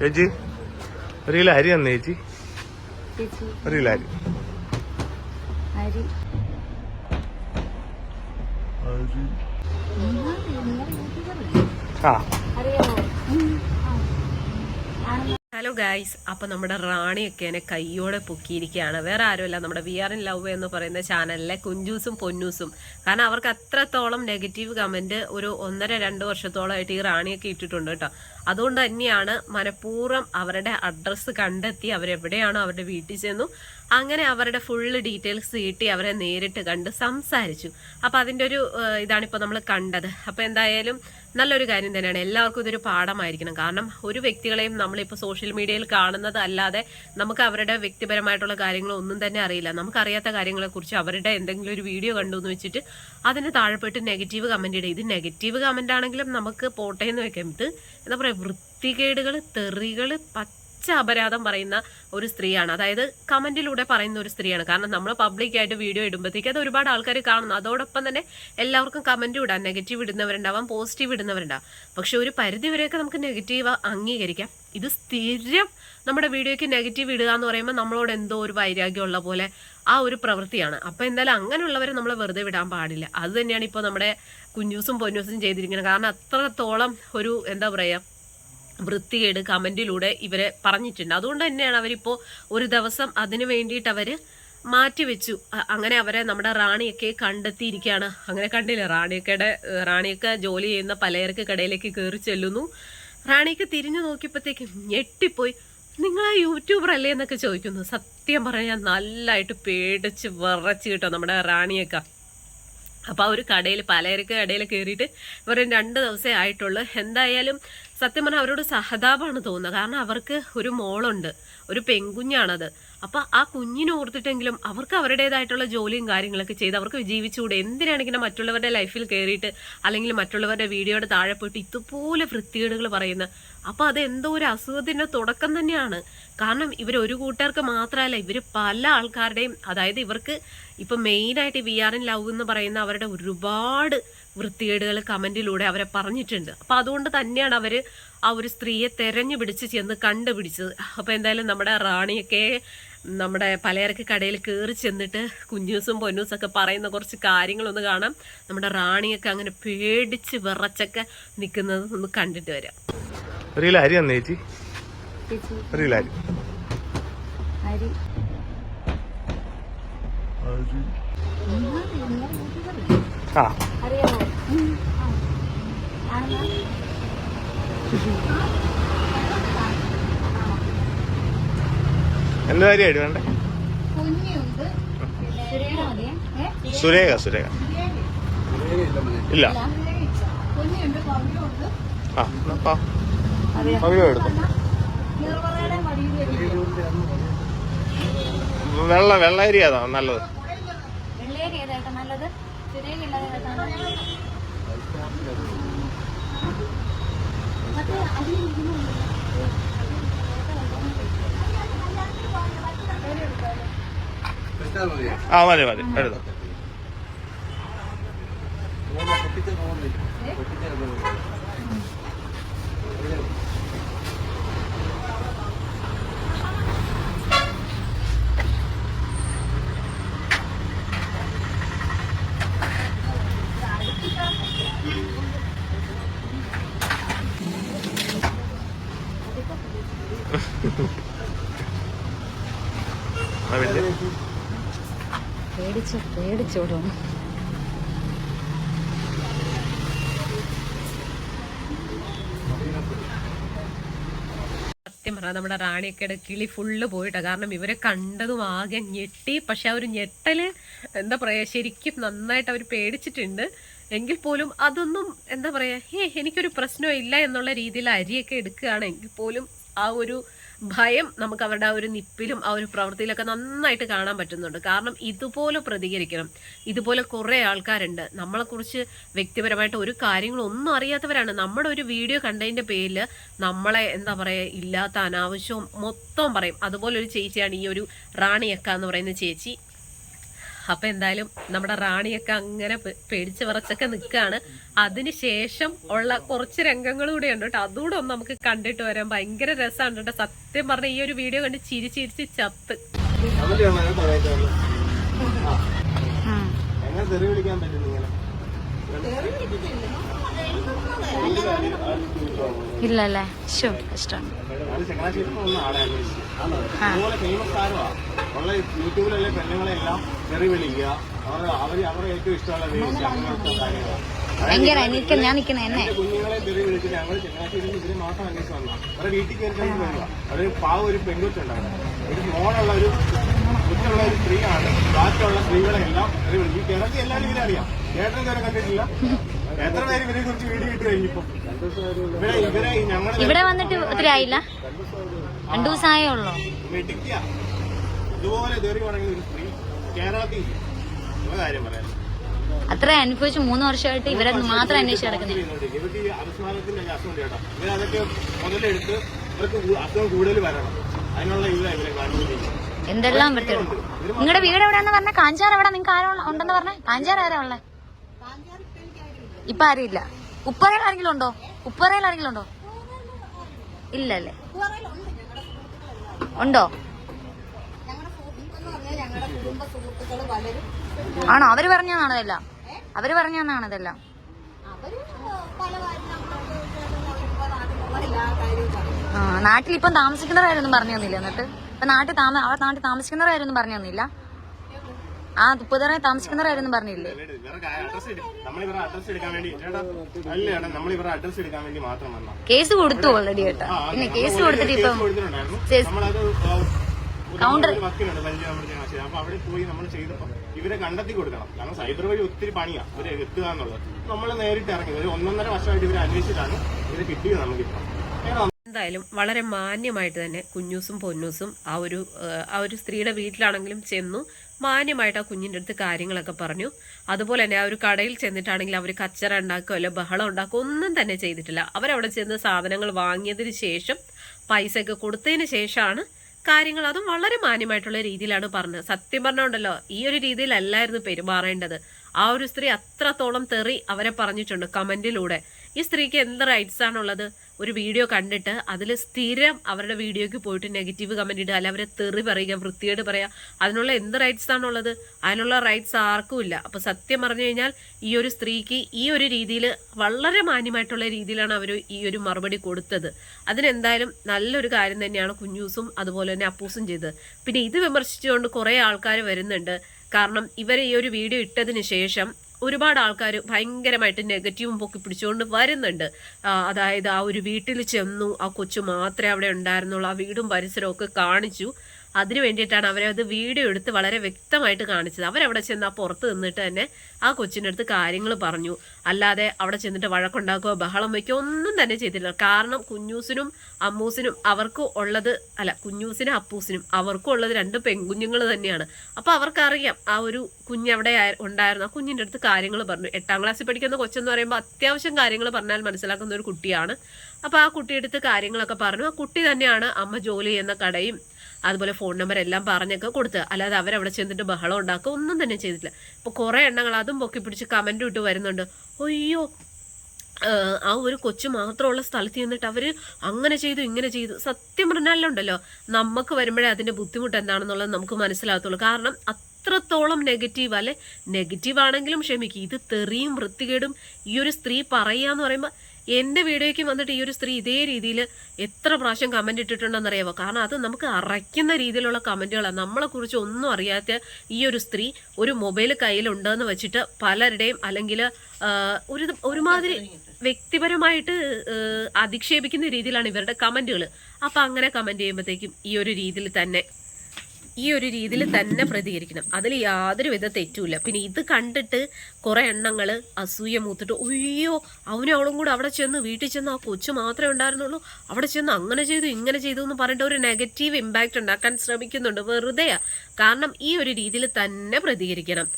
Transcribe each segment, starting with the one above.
ചേച്ചി ഒരു കിലോ അരി തന്നെ ചേച്ചി. ഒരു കിലോ അരി. അരി. ആ. ഹലോ ഗായ്സ് അപ്പൊ നമ്മുടെ റാണിയൊക്കെ എന്നെ കയ്യോടെ പൊക്കിയിരിക്കുകയാണ്. വേറെ ആരുമല്ല നമ്മുടെ വി ആർ ഇൻ ലവ് എന്ന് പറയുന്ന ചാനലിലെ കുഞ്ചൂസും പൊന്നൂസും. കാരണം അവർക്ക് അത്രത്തോളം നെഗറ്റീവ് കമന്റ് ഒരു ഒന്നര രണ്ട് വർഷത്തോളമായിട്ട് ഈ റാണിയൊക്കെ ഇട്ടിട്ടുണ്ട് കേട്ടോ. അതുകൊണ്ട് തന്നെയാണ് മനഃപൂർവം അവരുടെ അഡ്രസ്സ് കണ്ടെത്തി അവരെവിടെയാണോ അവരുടെ വീട്ടിൽ ചെന്നു. അങ്ങനെ അവരുടെ ഫുള്ള് ഡീറ്റെയിൽസ് കിട്ടി അവരെ നേരിട്ട് കണ്ട് സംസാരിച്ചു. അപ്പൊ അതിന്റെ ഒരു ഇതാണിപ്പോൾ ഇതാണിപ്പോ നമ്മൾ കണ്ടത്. അപ്പൊ എന്തായാലും നല്ലൊരു കാര്യം തന്നെയാണ്. എല്ലാവർക്കും ഇതൊരു പാഠമായിരിക്കണം. കാരണം ഒരു വ്യക്തികളെയും നമ്മളിപ്പോൾ സോഷ്യൽ മീഡിയയിൽ കാണുന്നത് അല്ലാതെ നമുക്ക് അവരുടെ വ്യക്തിപരമായിട്ടുള്ള കാര്യങ്ങളൊന്നും തന്നെ അറിയില്ല. നമുക്കറിയാത്ത കാര്യങ്ങളെക്കുറിച്ച് അവരുടെ എന്തെങ്കിലും ഒരു വീഡിയോ കണ്ടു എന്ന് വെച്ചിട്ട് അതിന് താഴെപ്പെട്ട് നെഗറ്റീവ് കമന്റ് ഇടുക. ഇത് നെഗറ്റീവ് കമന്റ് ആണെങ്കിലും നമുക്ക് പോട്ടേന്ന് വെക്കാം. ഇത് എന്താ പറയുക വൃത്തികേടുകൾ തെറികൾ പച്ച അപരാധം പറയുന്ന ഒരു സ്ത്രീയാണ്. അതായത് കമന്റിലൂടെ പറയുന്ന ഒരു സ്ത്രീയാണ്. കാരണം നമ്മൾ പബ്ലിക്കായിട്ട് വീഡിയോ ഇടുമ്പോഴത്തേക്ക് അത് ഒരുപാട് ആൾക്കാർ കാണുന്നു. അതോടൊപ്പം തന്നെ എല്ലാവർക്കും കമന്റ് ഇടാം. നെഗറ്റീവ് ഇടുന്നവരുണ്ടാവാം പോസിറ്റീവ് ഇടുന്നവരുണ്ടാവും. പക്ഷെ ഒരു പരിധി വരെയൊക്കെ നമുക്ക് നെഗറ്റീവ് അംഗീകരിക്കാം. ഇത് സ്ഥിരം നമ്മുടെ വീഡിയോയ്ക്ക് നെഗറ്റീവ് ഇടുക എന്ന് പറയുമ്പോൾ നമ്മളോട് എന്തോ ഒരു വൈരാഗ്യമുള്ള പോലെ ആ ഒരു പ്രവൃത്തിയാണ്. അപ്പൊ എന്തായാലും അങ്ങനെയുള്ളവരെ നമ്മൾ വെറുതെ വിടാൻ പാടില്ല. അത് തന്നെയാണ് ഇപ്പോൾ നമ്മുടെ കുഞ്ഞൂസും പൊന്നൂസും ചെയ്തിരിക്കുന്നത്. കാരണം അത്രത്തോളം ഒരു എന്താ പറയുക വൃത്തികേട് കമന്റിലൂടെ ഇവരെ പറഞ്ഞിട്ടുണ്ട്. അതുകൊണ്ട് തന്നെയാണ് അവരിപ്പോൾ ഒരു ദിവസം അതിനു വേണ്ടിയിട്ട് അവർ മാറ്റിവെച്ചു അങ്ങനെ അവരെ നമ്മുടെ റാണിയൊക്കെ കണ്ടെത്തിയിരിക്കുകയാണ് അങ്ങനെ കണ്ടില്ല? റാണിയൊക്കെയുടെ റാണിയൊക്കെ ജോലി ചെയ്യുന്ന പലചരക്ക് കടയിലേക്ക് കയറി ചെല്ലുന്നു. റാണിയൊക്കെ തിരിഞ്ഞു നോക്കിയപ്പോഴത്തേക്കും ഞെട്ടിപ്പോയി. നിങ്ങൾ യൂട്യൂബർ അല്ലേ? എന്നൊക്കെ ചോദിക്കുന്നു. സത്യം പറഞ്ഞാൽ നല്ലതായിട്ട് പേടിച്ച് വിറച്ച് കിട്ടും നമ്മുടെ റാണിയൊക്കെ. അപ്പോൾ ആ ഒരു കടയിൽ പലചരക്ക് കടയിൽ കയറിയിട്ട് ഇവർ രണ്ട് ദിവസമേ ആയിട്ടുള്ളൂ. എന്തായാലും സത്യം പറഞ്ഞാൽ അവരോട് സഹതാപമാണ് തോന്നുന്നത്. കാരണം അവർക്ക് ഒരു മോളുണ്ട് ഒരു പെൺകുഞ്ഞാണത്. അപ്പോൾ ആ കുഞ്ഞിനെ ഓർത്തിട്ടെങ്കിലും അവർക്ക് അവരുടേതായിട്ടുള്ള ജോലിയും കാര്യങ്ങളൊക്കെ ചെയ്ത് അവർക്ക് ജീവിച്ചുകൂടെ? എന്തിനാണ് ഇങ്ങനെ മറ്റുള്ളവരുടെ ലൈഫിൽ കയറിയിട്ട് അല്ലെങ്കിൽ മറ്റുള്ളവരുടെ വീഡിയോയുടെ താഴെ പോയിട്ട് ഇതുപോലെ വൃത്തികേടുകൾ പറയുന്നത് അപ്പോൾ അത് എന്തോ ഒരു അസുഖത്തിന്റെ തുടക്കം തന്നെയാണ്. കാരണം ഇവർ ഒരു കൂട്ടുകാർക്ക് മാത്രമല്ല ഇവർ പല ആൾക്കാരുടെയും അതായത് ഇവർക്ക് ഇപ്പൊ മെയിനായിട്ട് വി ആർ ഇൻ ലവ് എന്ന് പറയുന്ന അവരുടെ ഒരുപാട് വൃത്തികേടുകൾ കമന്റിലൂടെ അവരെ പറഞ്ഞിട്ടുണ്ട്. അപ്പൊ അതുകൊണ്ട് തന്നെയാണ് അവർ ആ ഒരു സ്ത്രീയെ തെരഞ്ഞു പിടിച്ച് ചെന്ന് കണ്ടുപിടിച്ചത്. അപ്പോൾ എന്തായാലും നമ്മുടെ റാണിയൊക്കെ നമ്മുടെ പലചരക്ക് കടയിൽ കയറി ചെന്നിട്ട് കുഞ്ഞൂസും പൊന്നൂസും ഒക്കെ പറയുന്ന കുറച്ച് കാര്യങ്ങളൊന്ന് കാണാം. നമ്മുടെ റാണിയൊക്കെ അങ്ങനെ പേടിച്ച് വിറച്ചൊക്കെ നിൽക്കുന്നത് ഒന്ന് കണ്ടിട്ട് വരാം. അരി ചേച്ചി. അരി ആ. അറിയാമോ എന്ത് കാര്യമായിട്ട് വേണ്ടേ? സുരേഖ? സുരേഖ ഇല്ല. ആ പവിഴം വെള്ള വെള്ള അരി അതാ നല്ലത്? വെള്ളേരി നല്ലത് സുരേഖ ഇല്ലാതെ മറ്റേ അരി ഇരിക്കുന്നുണ്ട് ആ മതി മതി എടുത്തു. ആ പേടിച്ചു പേടിച്ചോടും സത്യം പറഞ്ഞാൽ നമ്മുടെ റാണിയൊക്കെയുടെ കിളി ഫുള്ള് പോയിട്ടാ. കാരണം ഇവരെ കണ്ടതും ആകെ ഞെട്ടി. പക്ഷെ ആ ഒരു ഞെട്ടൽ എന്താ പറയാ ശരിക്കും നന്നായിട്ട് അവർ പേടിച്ചിട്ടുണ്ട്. എങ്കിൽ പോലും അതൊന്നും എന്താ പറയാ ഏ എനിക്കൊരു പ്രശ്നവും ഇല്ല എന്നുള്ള രീതിയിൽ അരിയൊക്കെ എടുക്കുകയാണെങ്കിൽ പോലും ആ ഒരു ഭയം നമുക്ക് അവരുടെ ആ ഒരു നിപ്പിലും ആ ഒരു പ്രവൃത്തിയിലൊക്കെ നന്നായിട്ട് കാണാൻ പറ്റുന്നുണ്ട്. കാരണം ഇതുപോലെ പ്രതികരിക്കണം. ഇതുപോലെ കുറേ ആൾക്കാരുണ്ട്. നമ്മളെക്കുറിച്ച് വ്യക്തിപരമായിട്ട് ഒരു കാര്യങ്ങളും ഒന്നും അറിയാത്തവരാണ്. നമ്മുടെ ഒരു വീഡിയോ കണ്ടതിന്റെ പേരിൽ നമ്മളെ എന്താ പറയുക ഇല്ലാത്ത അനാവശ്യവും മൊത്തം പറയും. അതുപോലെ ഒരു ചേച്ചിയാണ് ഈ ഒരു റാണിയക്ക എന്ന് പറയുന്ന ചേച്ചി. അപ്പൊ എന്തായാലും നമ്മുടെ റാണിയൊക്കെ അങ്ങനെ പേടിച്ച് വിറച്ചൊക്കെ നിൽക്കുകയാണ് അതിനുശേഷം ഉള്ള കുറച്ച് രംഗങ്ങൾ കൂടെ ഉണ്ട് കേട്ടോ. അതുകൂടെ ഒന്ന് നമുക്ക് കണ്ടിട്ട് വരാൻ ഭയങ്കര രസമാണ് കേട്ടോ. സത്യം പറഞ്ഞ ഈ ഒരു വീഡിയോ കണ്ട് ചിരി ചിരിച്ച് ചത്ത്. എങ്ങനെ തെറി വിളിക്കാൻ പറ്റും ഇങ്ങനെ ഇല്ലല്ലേ ഷോ ഇഷ്ടമാണ് യൂട്യൂബിലുള്ള പെണ്ണുങ്ങളെല്ലാം തെറി വിളിക്കുക. അവർ അവർ ഏറ്റവും ഇഷ്ടമുള്ള ഭയങ്കര എനിക്ക് ഞാൻ നിക്കണ എന്നെ. കുഞ്ഞുങ്ങളെ തെറി വിളിച്ച് ഞങ്ങൾ ചങ്ങനാശ്ശേരിയിൽ ഇതിന് മാത്രം അന്വേഷിച്ച് വന്നു അവരുടെ വീട്ടിൽ കയറി വരുക അവർ പാവ ഒരു പെൺകുച്ചുണ്ട് അവിടെ ഒരു മോളുള്ള ഒരു കുറ്റുള്ള ഒരു സ്ത്രീയാണ്. ബാക്കിയുള്ള സ്ത്രീകളെല്ലാം തെറി വിളിച്ച് കിടക്കി എല്ലാവരും ഇവരെ അറിയാം. ചേട്ടൻ കണ്ടിട്ടില്ല. ഇവിടെ വന്നിട്ട് ഒത്തിരി ആയില്ല. രണ്ടു ദിവസമായേ ഉള്ളൂ. അത്ര അനുഭവിച്ച് മൂന്ന് വർഷമായിട്ട് ഇവരെ മാത്രം അന്വേഷിച്ച് നടക്കുന്നത് എന്തെല്ലാം വൃത്തിയുണ്ട് നിങ്ങളുടെ വീട് എവിടെയാന്ന് പറഞ്ഞ? കാഞ്ചാർ എവിടെ? നിങ്ങൾക്ക് ആരോ ഉണ്ടെന്ന് പറഞ്ഞ? കാഞ്ചാർ ആരാ ഉള്ളേ? ഇപ്പൊ ആരുമില്ല. ഉപ്പറയിൽ ആരെങ്കിലും ഉണ്ടോ? ഉപ്പറയിൽ ആരെങ്കിലും ഉണ്ടോ? ഇല്ലല്ലേ. ഉണ്ടോ? ആണോ? അവർ പറഞ്ഞതാണോ ഇതെല്ലാം? അവർ പറഞ്ഞാണോ ഇതെല്ലാം? ആ നാട്ടിൽ ഇപ്പം താമസിക്കുന്നവരായിരുന്നു പറഞ്ഞു തന്നില്ല എന്നിട്ട്? ഇപ്പൊ നാട്ടിൽ താമ അവർ നാട്ടിൽ താമസിക്കുന്നവരായിരുന്നു പറഞ്ഞു തന്നില്ല? ആ തുപ്പതറ താമസിക്കുന്നവരായിരുന്നു പറഞ്ഞില്ലേ? കേസ് കൊടുത്തു ഓൾറെഡി കേട്ടോ പിന്നെ കേസ് കൊടുത്തിട്ട് ഇപ്പം കൗണ്ടർ അപ്പൊ അവിടെ പോയി നമ്മൾ ചെയ്തപ്പോൾ ഇവരെ കണ്ടെത്തി കൊടുക്കണം. കാരണം സൈബർ വഴി ഒത്തിരി പണിയാ. ഇവരെ എത്തുക എന്നുള്ളത് നമ്മൾ നേരിട്ട് ഇറങ്ങി. ഒരു ഒന്നൊന്നര വർഷമായിട്ട് ഇവരെ അന്വേഷിച്ചിട്ടാണ് ഇവരെ കിട്ടിയത് നമുക്കിപ്പം. ഏതാ? എന്തായാലും വളരെ മാന്യമായിട്ട് തന്നെ കുഞ്ഞൂസും പൊന്നൂസും ആ ഒരു ആ ഒരു സ്ത്രീയുടെ വീട്ടിലാണെങ്കിലും ചെന്നു. മാന്യമായിട്ട് ആ കുഞ്ഞിന്റെ അടുത്ത് കാര്യങ്ങളൊക്കെ പറഞ്ഞു. അതുപോലെ തന്നെ ആ ഒരു കടയിൽ ചെന്നിട്ടാണെങ്കിൽ അവർ കച്ചറ ഉണ്ടാക്കുകയോ അല്ലെ ബഹളം ഉണ്ടാക്കുകയോ ഒന്നും തന്നെ ചെയ്തിട്ടില്ല. അവരവിടെ ചെന്ന് സാധനങ്ങൾ വാങ്ങിയതിന് ശേഷം പൈസയൊക്കെ കൊടുത്തതിന് ശേഷമാണ് കാര്യങ്ങൾ അതും വളരെ മാന്യമായിട്ടുള്ള രീതിയിലാണ് പറഞ്ഞത്. സത്യം പറഞ്ഞുണ്ടല്ലോ ഈ ഒരു രീതിയിലല്ലായിരുന്നു പെരുമാറേണ്ടത്. ആ ഒരു സ്ത്രീ അത്രത്തോളം തെറി അവരെ പറഞ്ഞിട്ടുണ്ട് കമന്റിലൂടെ ഈ സ്ത്രീക്ക് എന്ത് റൈറ്റ്സ് ആണുള്ളത്? ഒരു വീഡിയോ കണ്ടിട്ട് അതിൽ സ്ഥിരം അവരുടെ വീഡിയോയ്ക്ക് പോയിട്ട് നെഗറ്റീവ് കമന്റ് ഇടുക അല്ല അവരെ തെറി പറയുക വൃത്തിയേട് പറയുക. അതിനുള്ള എന്ത് റൈറ്റ്സ് ആണുള്ളത്? അതിനുള്ള റൈറ്റ്സ് ആർക്കും ഇല്ല. അപ്പോൾ സത്യം പറഞ്ഞു കഴിഞ്ഞാൽ ഈ ഒരു സ്ത്രീക്ക് ഈ ഒരു രീതിയിൽ വളരെ മാന്യമായിട്ടുള്ള രീതിയിലാണ് അവർ ഈ ഒരു മറുപടി കൊടുത്തത്. അതിനെന്തായാലും നല്ലൊരു കാര്യം തന്നെയാണ് കുഞ്ഞൂസും അതുപോലെ തന്നെ അപ്പൂസും ചെയ്തത്. പിന്നെ ഇത് വിമർശിച്ചുകൊണ്ട് കുറേ ആൾക്കാർ വരുന്നുണ്ട്. കാരണം ഇവർ ഈ ഒരു വീഡിയോ ഇട്ടതിന് ശേഷം ഒരുപാട് ആൾക്കാർ ഭയങ്കരമായിട്ട് നെഗറ്റീവും പൊക്കി പിടിച്ചുകൊണ്ട് വരുന്നുണ്ട്. അതായത് ആ ഒരു വീട്ടിൽ ചെന്നു ആ കൊച്ചു മാത്രമേ അവിടെ ഉണ്ടായിരുന്നുള്ളൂ ആ വീടും പരിസരവും ഒക്കെ കാണിച്ചു. അതിനു വേണ്ടിയിട്ടാണ് അവരെ അവരത് വീഡിയോ എടുത്ത് വളരെ വ്യക്തമായിട്ട് കാണിച്ചത്. അവരവിടെ ചെന്ന് ആ പുറത്ത് നിന്നിട്ട് തന്നെ ആ കൊച്ചിന്റെ അടുത്ത് കാര്യങ്ങൾ പറഞ്ഞു. അല്ലാതെ അവിടെ ചെന്നിട്ട് വഴക്കുണ്ടാക്കുകയോ ബഹളം വയ്ക്കുകയോ ഒന്നും തന്നെ ചെയ്തില്ല. കാരണം കുഞ്ഞൂസിനും അമ്മൂസിനും അവർക്ക് ഉള്ളത് അല്ല കുഞ്ഞൂസിനും അപ്പൂസിനും അവർക്കും ഉള്ളത് രണ്ട് പെൺകുഞ്ഞുങ്ങൾ തന്നെയാണ്. അപ്പോൾ അവർക്കറിയാം ആ ഒരു കുഞ്ഞവിടെ ഉണ്ടായിരുന്നു. ആ കുഞ്ഞിന്റെ അടുത്ത് കാര്യങ്ങൾ പറഞ്ഞു. എട്ടാം ക്ലാസ്സിൽ പഠിക്കുന്ന കൊച്ചെന്ന് പറയുമ്പോൾ അത്യാവശ്യം കാര്യങ്ങൾ പറഞ്ഞാൽ മനസ്സിലാക്കുന്ന ഒരു കുട്ടിയാണ്. അപ്പോൾ ആ കുട്ടിയെടുത്ത് കാര്യങ്ങളൊക്കെ പറഞ്ഞു. ആ കുട്ടി തന്നെയാണ് അമ്മ ജോലി ചെയ്യുന്ന കടയും അതുപോലെ ഫോൺ നമ്പർ എല്ലാം പറഞ്ഞൊക്കെ കൊടുത്ത്. അല്ലാതെ അവരവിടെ ചെന്നിട്ട് ബഹളം ഉണ്ടാക്കുക ഒന്നും തന്നെ ചെയ്തിട്ടില്ല. ഇപ്പോൾ കുറേ എണ്ണങ്ങൾ അതും പൊക്കി പിടിച്ച് കമന്റും ഇട്ട് വരുന്നുണ്ട്. അയ്യോ ആ, ഒരു കൊച്ചു മാത്രമുള്ള സ്ഥലത്ത് ചെന്നിട്ട് അവർ അങ്ങനെ ചെയ്തു ഇങ്ങനെ ചെയ്തു. സത്യം പറഞ്ഞാലുണ്ടല്ലോ നമുക്ക് വരുമ്പോഴേ അതിന്റെ ബുദ്ധിമുട്ട് എന്താണെന്നുള്ളത് നമുക്ക് മനസ്സിലാകത്തുള്ളൂ. കാരണം അത്രത്തോളം നെഗറ്റീവ് അല്ലെ? നെഗറ്റീവ് ആണെങ്കിലും ക്ഷമിക്കും. ഇത് തെറിയും വൃത്തികേടും ഈ ഒരു സ്ത്രീ പറയുക എന്ന് പറയുമ്പോൾ എന്റെ വീഡിയോയ്ക്ക് വന്നിട്ട് ഈ ഒരു സ്ത്രീ ഇതേ രീതിയിൽ എത്ര പ്രാവശ്യം കമന്റ് ഇട്ടിട്ടുണ്ടെന്നറിയാവോ? കാരണം അത് നമുക്ക് അറയ്ക്കുന്ന രീതിയിലുള്ള കമന്റുകളാണ് നമ്മളെക്കുറിച്ച് ഒന്നും അറിയാത്ത ഈ ഒരു സ്ത്രീ ഒരു മൊബൈൽ കയ്യിലുണ്ടെന്ന് വെച്ചിട്ട് പലരുടെയും അല്ലെങ്കിൽ ഒരു ഒരുമാതിരി വ്യക്തിപരമായിട്ട് അധിക്ഷേപിക്കുന്ന രീതിയിലാണ് ഇവരുടെ കമന്റുകൾ അപ്പം അങ്ങനെ കമന്റ് ചെയ്യുമ്പോഴത്തേക്കും ഈ ഒരു രീതിയിൽ തന്നെ ഈ ഒരു രീതിയിൽ തന്നെ പ്രതികരിക്കണം. അതിൽ യാതൊരു വിധ തെറ്റുമില്ല. പിന്നെ ഇത് കണ്ടിട്ട് കുറെ എണ്ണങ്ങൾ അസൂയ മൂത്തിട്ട് ഒയ്യോ അവനും അവളും കൂടെ അവിടെ ചെന്ന് വീട്ടിൽ ചെന്ന് ആ കൊച്ചു മാത്രമേ ഉണ്ടായിരുന്നുള്ളൂ. അവിടെ ചെന്ന് അങ്ങനെ ചെയ്തു ഇങ്ങനെ ചെയ്തു എന്ന് പറഞ്ഞിട്ട് ഒരു നെഗറ്റീവ് ഇമ്പാക്റ്റ് ഉണ്ടാക്കാൻ ശ്രമിക്കുന്നുണ്ട്. വെറുതെയാ. കാരണം ഈ ഒരു രീതിയിൽ തന്നെ പ്രതികരിക്കണം.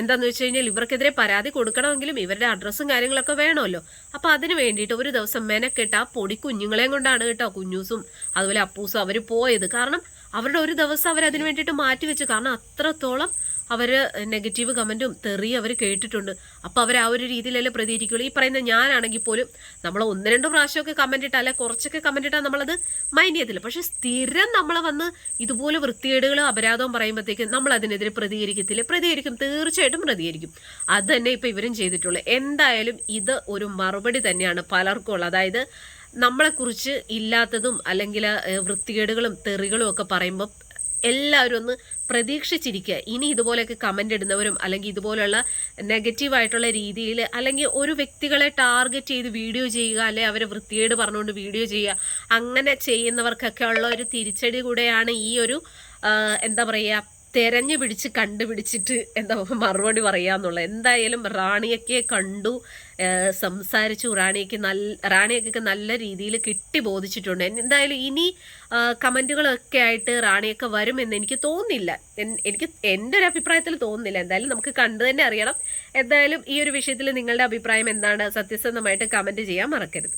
എന്താണെന്ന് വെച്ച് കഴിഞ്ഞാൽ ഇവർക്കെതിരെ പരാതി കൊടുക്കണമെങ്കിലും ഇവരുടെ അഡ്രസ്സും കാര്യങ്ങളൊക്കെ വേണമല്ലോ. അപ്പോൾ അതിന് വേണ്ടിയിട്ട് ഒരു ദിവസം മെനക്കെട്ട് ആ പൊടി കുഞ്ഞുങ്ങളെയും കൊണ്ടാണ് കേട്ടോ കുഞ്ഞൂസും അതുപോലെ അപ്പൂസും അവർ പോയത്. കാരണം അവരുടെ ഒരു ദിവസം അവർ അതിന് വേണ്ടിയിട്ട് മാറ്റി വെച്ചു. കാരണം അത്രത്തോളം അവർ നെഗറ്റീവ് കമന്റും തെറി അവർ കേട്ടിട്ടുണ്ട്. അപ്പോൾ അവർ ആ ഒരു രീതിയിലല്ലേ പ്രതികരിക്കുള്ളൂ. ഈ പറയുന്ന ഞാനാണെങ്കിൽ പോലും നമ്മൾ ഒന്ന് രണ്ട് പ്രാവശ്യമൊക്കെ കമന്റ് ഇട്ടാൽ അല്ലെ കുറച്ചൊക്കെ കമന്റ് ഇട്ടാൽ നമ്മളത് മൈൻഡ് ചെയ്യത്തില്ല. പക്ഷെ സ്ഥിരം നമ്മൾ വന്ന് ഇതുപോലെ വൃത്തികേടുകളും അപരാധവും പറയുമ്പോഴത്തേക്കും നമ്മൾ അതിനെതിരെ പ്രതികരിക്കത്തില്ല. പ്രതികരിക്കും. തീർച്ചയായിട്ടും പ്രതികരിക്കും. അത് തന്നെ ഇപ്പൊ ഇവരും ചെയ്തിട്ടുള്ളൂ. എന്തായാലും ഇത് ഒരു മറുപടി തന്നെയാണ് പലർക്കും ഉള്ളത്. അതായത് നമ്മളെക്കുറിച്ച് ഇല്ലാത്തതും അല്ലെങ്കിൽ വൃത്തികേടുകളും തെറികളും ഒക്കെ പറയുമ്പോൾ എല്ലാവരും ഒന്ന് പ്രതീക്ഷിച്ചിരിക്കുക. ഇനി ഇതുപോലെയൊക്കെ കമന്റ് ഇടുന്നവരും അല്ലെങ്കിൽ ഇതുപോലെയുള്ള നെഗറ്റീവായിട്ടുള്ള രീതിയിൽ അല്ലെങ്കിൽ ഒരു വ്യക്തികളെ ടാർഗറ്റ് ചെയ്ത് വീഡിയോ ചെയ്യുക അല്ലെ അവരെ വൃത്തികേട് പറഞ്ഞുകൊണ്ട് വീഡിയോ ചെയ്യുക അങ്ങനെ ചെയ്യുന്നവർക്കൊക്കെ ഉള്ള ഒരു തിരിച്ചടി കൂടെയാണ് ഈ ഒരു എന്താ പറയുക തെരഞ്ഞു പിടിച്ച് കണ്ടുപിടിച്ചിട്ട് എന്താ മറുപടി പറയാന്നുള്ളത് എന്തായാലും റാണിയൊക്കെ കണ്ടു സംസാരിച്ചു. റാണിയൊക്കെ നല്ല റാണിയൊക്കെ നല്ല രീതിയിൽ കിട്ടി ബോധിച്ചിട്ടുണ്ട്. എന്തായാലും ഇനി കമന്റുകളൊക്കെ ആയിട്ട് റാണിയൊക്കെ വരുമെന്ന് എനിക്ക് തോന്നില്ല എനിക്ക് എന്റെ ഒരു അഭിപ്രായത്തിൽ തോന്നുന്നില്ല. എന്തായാലും നമുക്ക് കണ്ടു തന്നെ അറിയണം. എന്തായാലും ഈ ഒരു വിഷയത്തിൽ നിങ്ങളുടെ അഭിപ്രായം എന്താണ്? സത്യസന്ധമായിട്ട് കമന്റ് ചെയ്യാൻ മറക്കരുത്.